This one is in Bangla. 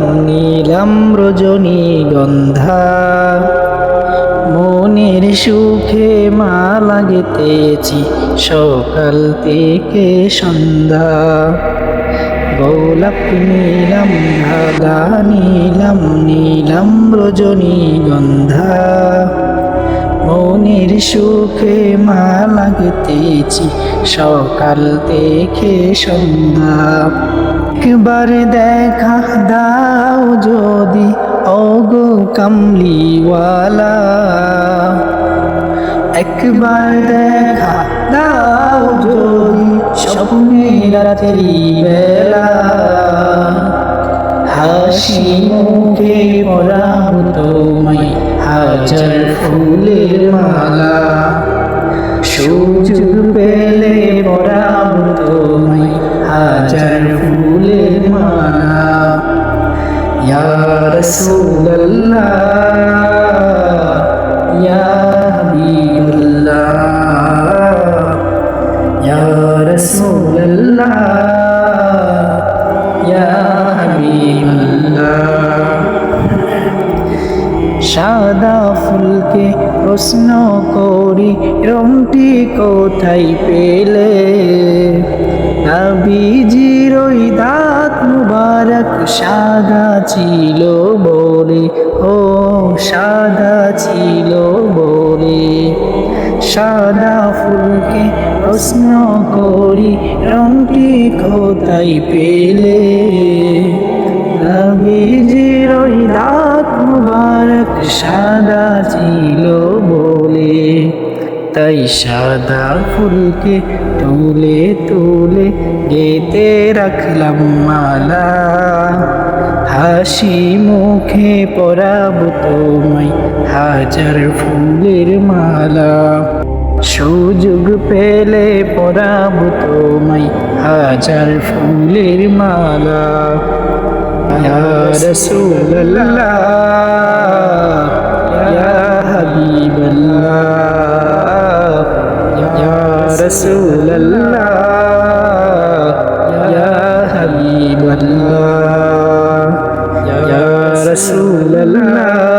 গোলাম রজনী গন্ধা। মনের সুখে মালা গেতেছি সকাল থেকে সন্ধ্যা। গোলাপ নীলাম ধাগা নীলাম নীলাম রজনী গন্ধা। মনের সুখে মা গেতেছি সকাল থেকে সন্ধ্যা। একবার দেখা ওগো কামলিওয়ালা। একবার দেখা দাও যদি স্বপ্নে রাতেরি বেলা। হাসি মুখে পরাব তোমায়, হাজার ফুলের মালা। সুযোগ রাসূলুল্লাহ ইয়া হাবিবাল্লাহ ইয়া রাসূলুল্লাহ ইয়া হাবিবাল্লাহ সাদা ফুলকে প্রশ্ন করি, রংটি কোথায় পেলে? নবীজির ওই সাদা ছিল বলে, ও সাদা ছিল বলে। সাদা ফুলকে প্রশ্ন করি, রংটি কোথায় পেলে? নবীজির ওই দাঁত মুবারক সাদা ছিল বলে। তাই সাদা ফুলকে তুলে তুলে গেতে রাখলাম মালা। হাসি মুখে পরাব তোমায়। হাজার ফুলের মালা। সুযোগ পেলে পরাব তোমায়। হাজার ফুলের মালা। রসুল্লাহ হাবিবল্লাহ রসুল রসুল্লাহ